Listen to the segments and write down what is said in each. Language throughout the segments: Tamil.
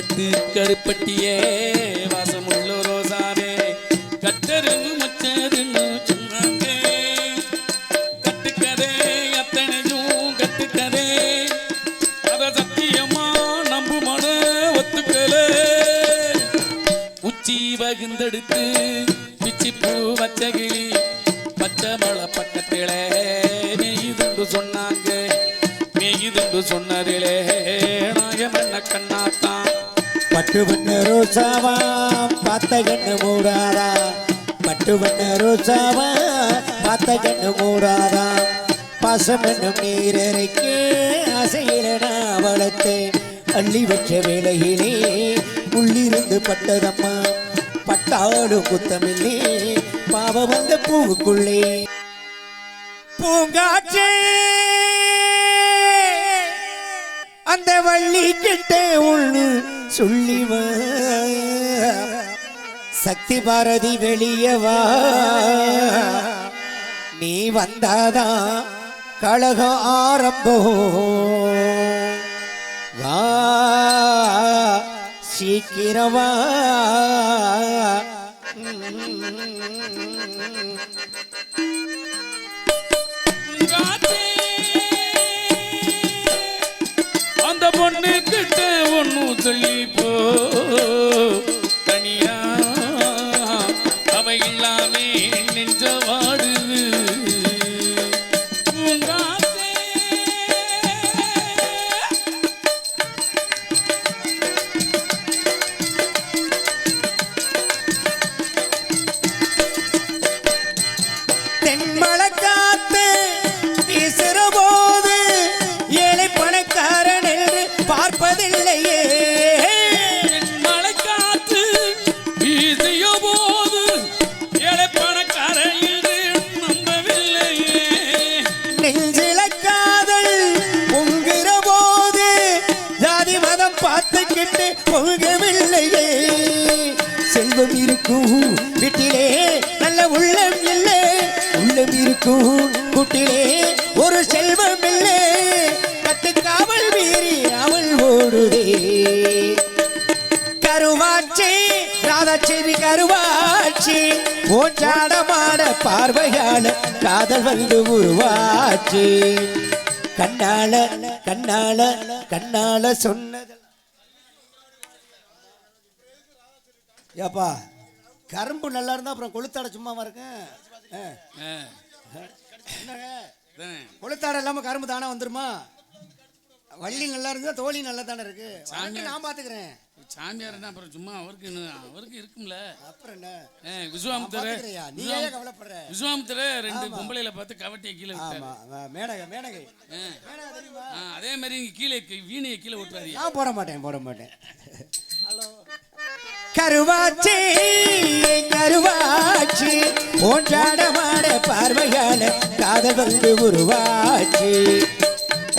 பட்டு கருப்பட்டியே வாசமுள்ள ரோசாவே. கட்டரும்பு மச்சதுன்னு சொன்னாங்க கட்டுக்கதே அத்தனையும் கட்டுக்கதே. அத சத்தியமா நம்புமான ஒத்துக்கல. உச்சி வகுந்தெடுத்து பிச்சி பூ வச்சகிளி பச்சை மலை பக்கத்திலே மெய்துண்டு சொன்னாங்க. மெய்துண்டு சொன்னதிலே நாயமன்ன கண்ணாத்தான் பட்டு வண்ண ரோசாவா பார்த்த கண்ணு மூடாதா? பட்டு வண்ண ரோசாவா பார்த்த கண்ணு மூடாதா? பாசம் என்னும் நீரறைக்கு ஆசையில நான் வளர்த்தேன். அள்ளி வச்ச வேலையிலே உள்ளிருந்து பட்டதம்மா. பட்டாடு குத்தமில்லே பாவம் வந்த பூவுக்குள்ளே. பூங்காற்றே அந்த வள்ளி கிட்டே உள்ளு சொல்லி சக்தி பாரதி வெளியவா. நீ வந்தாதான் கழகம் ஆரம்பம் வா சீக்கிரமா. இருக்கும். வீட்டிலே நல்ல உள்ளம் இல்லை. உள்ளம் இருக்கும். கூட்டிலே ஒரு செல்வம் இல்லை. கட்டுக்காவல் மீறி அவள் ஓடுதே. கருவாச்சி ராதாச்சேரி கருவாச்சி. ஓச்சாடமாட பார்வையான காதல் வந்து உருவாச்சு. கண்ணால கண்ணால கண்ணால சொன்னது ஏப்பா கரும்பு நல்லா இருந்தா அப்புறம் கொளுத்தாட சும்மாவா இருக்கும். கொளுத்தாட இல்லாம கரும்பு தானே வந்துருமா? வள்ளி நல்லா இருந்தா தோழி நல்லா தானே இருக்கு. வாங்க, நான் பாத்துக்கிறேன். சாமியார் என்ன அப்புறம் சும்மா அவருக்கு அவருக்கு இருக்கும்ல. அப்புறம் என்ன? ஏ, விஸ்வாமித்திரர் பாத்துக்கிறியா? நீ ஏன் விஸ்வாமி- கவலைப்படுற? விஸ்வாமித்திரர் ரெண்டு பொம்பளையில பார்த்து கவட்டியை கீழே விட்டாரு. தெரியுமா? ஆ, அதே மாதிரி கீழே வீணையை கீழே விட்டுறாரு நான் போட மாட்டேன் போட மாட்டேன். கருவாச்சி கருவாச்சி. போன்றாடமான பார்வையால காதல் வந்து உருவாச்சு.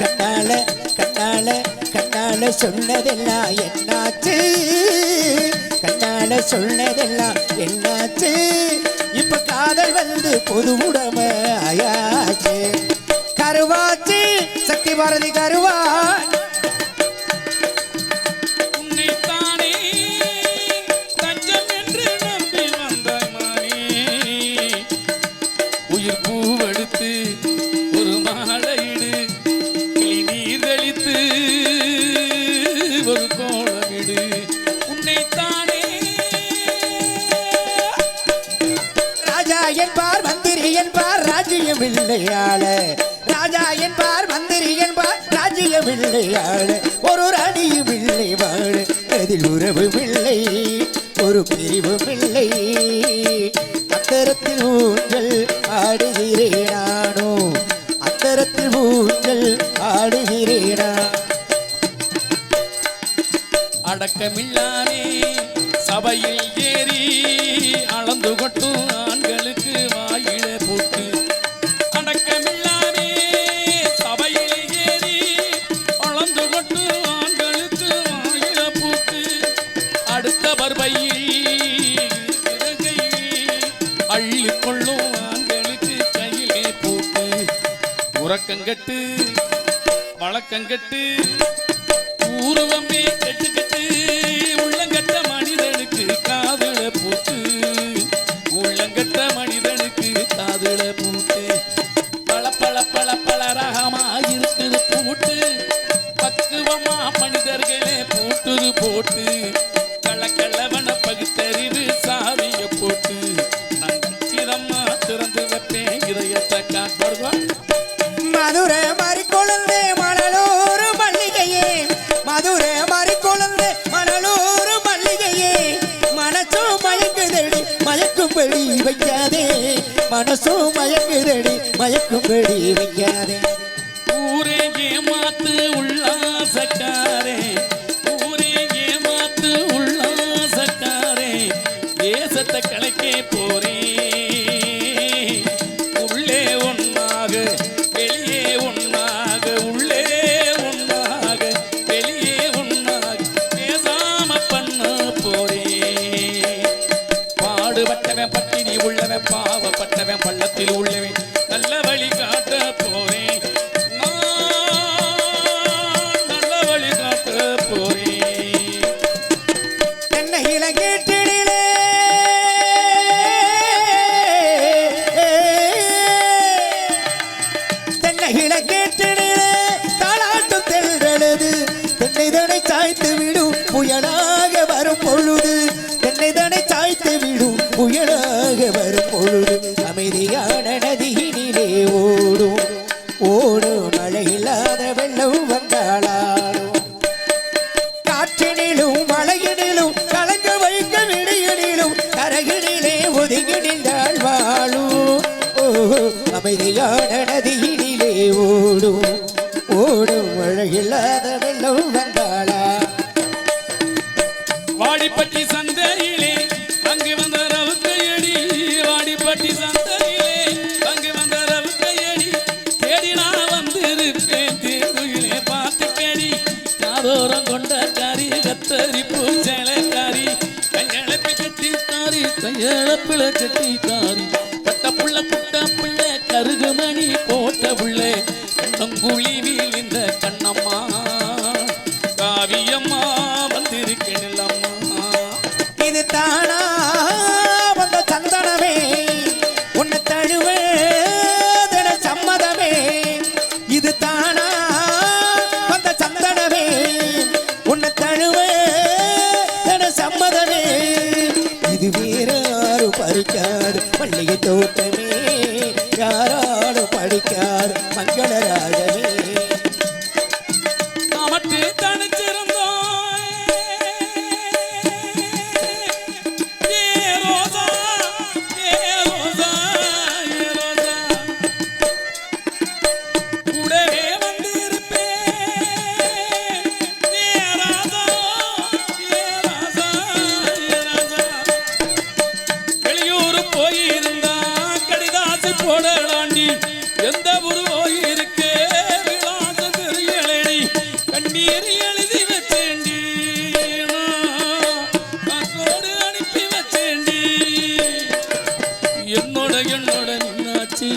கண்ணால கண்ணால கண்ணால சொன்னதெல்லாம் என்னாச்சு? கண்ணால சொன்னதெல்லாம் என்னாச்சு? இப்ப காதல் வந்து பொது உடமை ஆயாச்சு. கருவாச்சி சக்தி பாரதி கருவாச்சி. பிள்ளையாளே ராஜா என்பார் மந்திரி என்பார் ராஜ்ய பிள்ளையாளே ஒரு ராணியும் பிள்ளை வாழ அதில் உறவு பிள்ளை ஒரு பிரிவு பிள்ளை அத்தரத்தில் ஊஞ்சல் ஆடுகிறேனானோ? அத்தரத்தில் ஊஞ்சல் ஆடுகிறேனா? அடக்கமில்லானே சபையில் ஏறி அளந்து கொட்டும் ஆண்கள். கிறிஸ்தவர் பையில் அள்ளி கொள்ளும் ஆண்களுக்கு கையிலே போட்டு உறக்கங்கட்டு வழக்கங்கட்டு ஊர்வமே கட்டு கட்டு உள்ளங்கட்ட மனிதனுக்கு காதல போட்டு உள்ளங்கட்ட மனிதனுக்கு காதல போட்டு பல பல பல பல ரகமா இருக்குது போட்டு பக்குவமா மனிதர்களே போட்டுது போட்டு கள்ளக்கள்ளவன பகுத்தறிவு சாவிய போட்டு நான் கச்சிதம்மா திறந்து வைப்பேன் இதயத்தை காட்டுவா மதுரை மறிக்கொழுந்து மணலூர் மல்லிகையே. மதுரை மறிக்கொழுந்து மணலூர் மல்லிகையே. மனசும் மயக்குதடி மயக்கும்படி வைக்காதே. மனசும் மயக்குதடி மயக்கும்படி இல்லாத வெள்ளம் வந்தாளாடும் காற்றினிலும் மலையினிலும் கலங்க வைக்க விடியினிலும் கரையினிலே ஒதுங்கிடிந்தாள் வாழும் அமைதியான நதியினிலே ஓடும். ஓடும் மழையில்லாத வெள்ளம் காரி கத்தரி பூச்சேலக்காரி கையளப்பி கட்டி தாரி கையளப்பில கட்டி தாரி. கட்ட புள்ள குட்ட புள்ள கருகுமணி போட்ட புள்ள. கண்ணங்குழி என்னோட நின்னாச்சு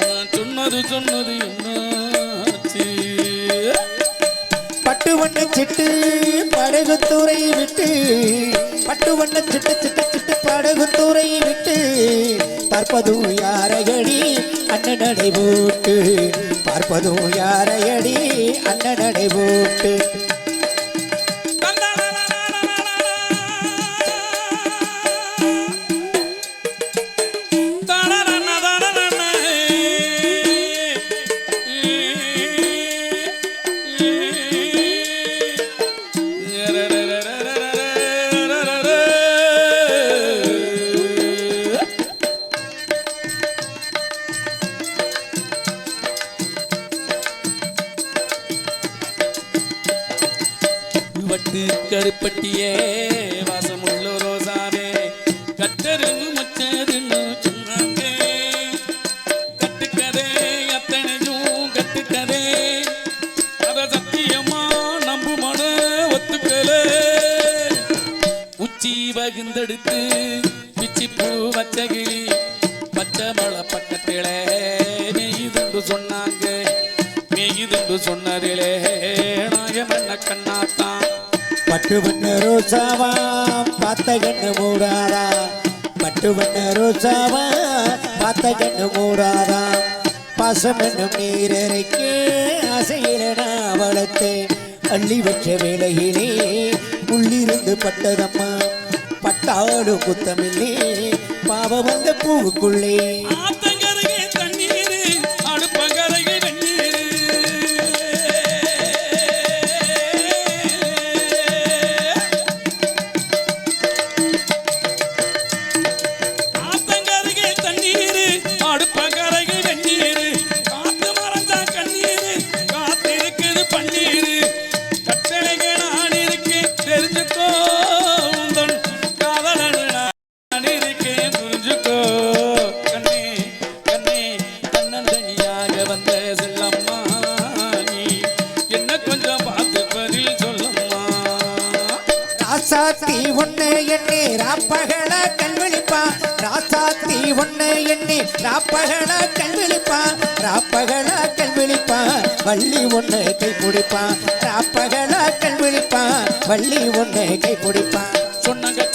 நான் சொன்னது சொன்னது என்னாச்சு? பட்டு வண்ண சிட்டு படகுத்துறை விட்டு பட்டு வண்ண சிட்டு சிட்டு சிட்டு படகுத்துறை விட்டு பார்ப்பதும் யாரையடி அண்ணன் நடை போட்டு பார்ப்பதும் யாரையடி அண்ணன் நடை போட்டு பட்டு வண்ண ரோசாவா பார்த்த கண்ணு மூடாதா பட்டு வண்ண ரோசாவா பார்த்த கண்ணு மூடாதா பாசம் என்னும் நீரறைக்கு ஆசையில நான் வளர்த்தேன். அள்ளி வச்ச வேலையிலே உள்ளிருந்து பட்டதம்மா. பட்டாடு குத்தமில்லே பாவ வந்த பூவுக்குள்ளே. ராசாத்தி ஒண்ணு எண்ணி ராப்பகல கல்விழிப்பா ராசாத்தி ஒண்ணு எண்ணி ராப்பகல கல்விழிப்பா ராப்பகல கல்விழிப்பா வள்ளி ஒண்ணு கை பிடிப்பா ராப்பகல கல்விழிப்பா வள்ளி ஒண்ணு கை பிடிப்பா சொன்னாங்க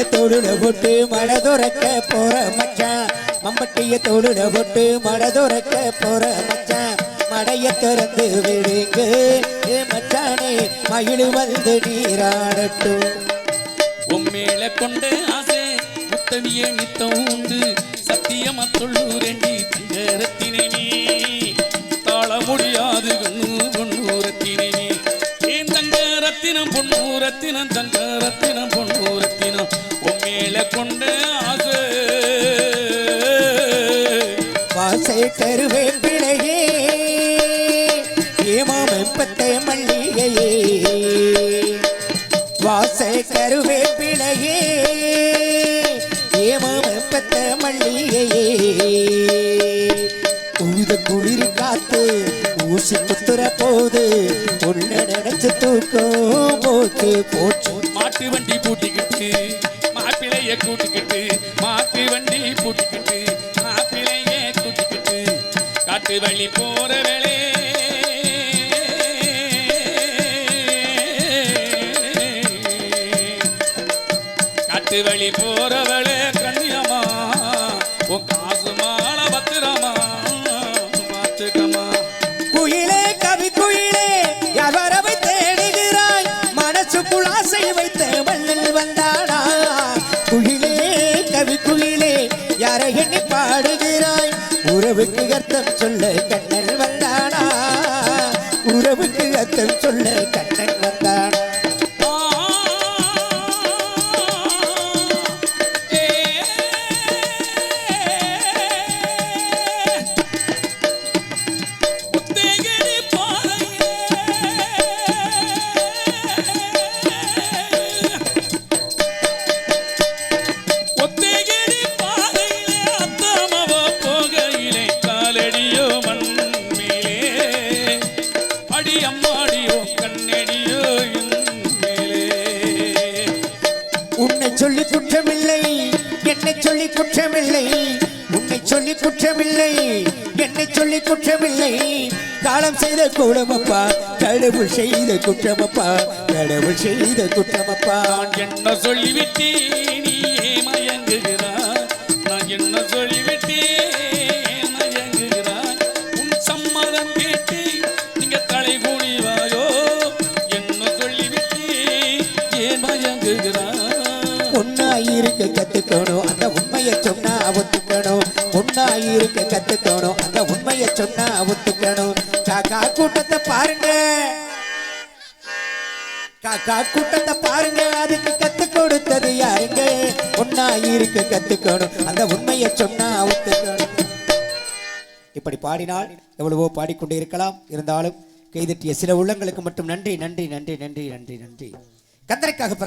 மம்பட்டிய தோடுல போட்டு மழை துறக்க போற மச்சான் மம்பட்டிய தோடுல போட்டு மழை துறக்க போற மச்சான் மடைய திறந்து விடுங்க. ஏ மச்சானே மகிழ் வந்து நீராடட்டும். உம்மேல கொண்ட ஆசை முத்தவிய நித்தம் உண்டு. சத்தியமா தொள்ளூரெண்டி தங்கரத்தினை நீ. தாழ முடியாது கண்ணு பொன்னூரத்தினை நீ. ஏன் தங்க பொன்னூரத்தினம் ஏமாமெப்பத்த உழுத குளிர் காத்து ஊசி குத்துற போது உள்ள நினைச்சு தூக்கம் போச்சு போச்சு. மாட்டு வண்டி பூட்டிக்கிட்டு மாப்பிளைய கூட்டிக்கிட்டு மாட்டு வண்டி பூட்டிக்கிட்டு மாப்பிளைய கூட்டிக்கிட்டு காட்டு வழி போற உறவுக்கு அர்த்தம் சொல்ல சொல்லி குற்றமில்லை. உன்னை சொல்லி குற்றமில்லை. என்னை சொல்லி குற்றமில்லை. காலம் செய்த கூடமப்பா கடவுள் செய்த குற்றமப்பா. கடவுள் செய்த குற்றமப்பா. நான் என்ன சொல்லிவிட்டேன்? நீயே மயங்குகிறாய்? நான் என்ன சொல்லிவிட்டேன்? மயங்குகிறாய். உன் சம்மதம் கேட்டு நீங்க தலை குனிவாயோ? என்ன சொல்லிவிட்டேன்? ஏன் மயங்குகிறாய்? ஒன்னாயிருக்க கத்துக்கணும். அந்த உண்மையை சொன்னா ஒத்துக்கணும். ஒன்னாயிருக்க கத்துக்கணும். அந்த உண்மையை சொன்னா ஒத்துக்கணும். காக்கா கூட்டத்தை பாருங்க. காக்கா கூட்டத்தை பாருங்க. அதுக்கு கத்து கொடுத்தது யாருங்க? ஒன்னாயிருக்க கத்துக்கணும். அந்த உண்மையை சொன்னா ஒத்துக்கணும். இப்படி பாடினால் எவ்வளவோ பாடிக்கொண்டு இருக்கலாம். இருந்தாலும் கைதட்டிய சில உள்ளங்களுக்கு மட்டும் நன்றி நன்றி நன்றி நன்றி நன்றி நன்றி. கந்தரைக்காக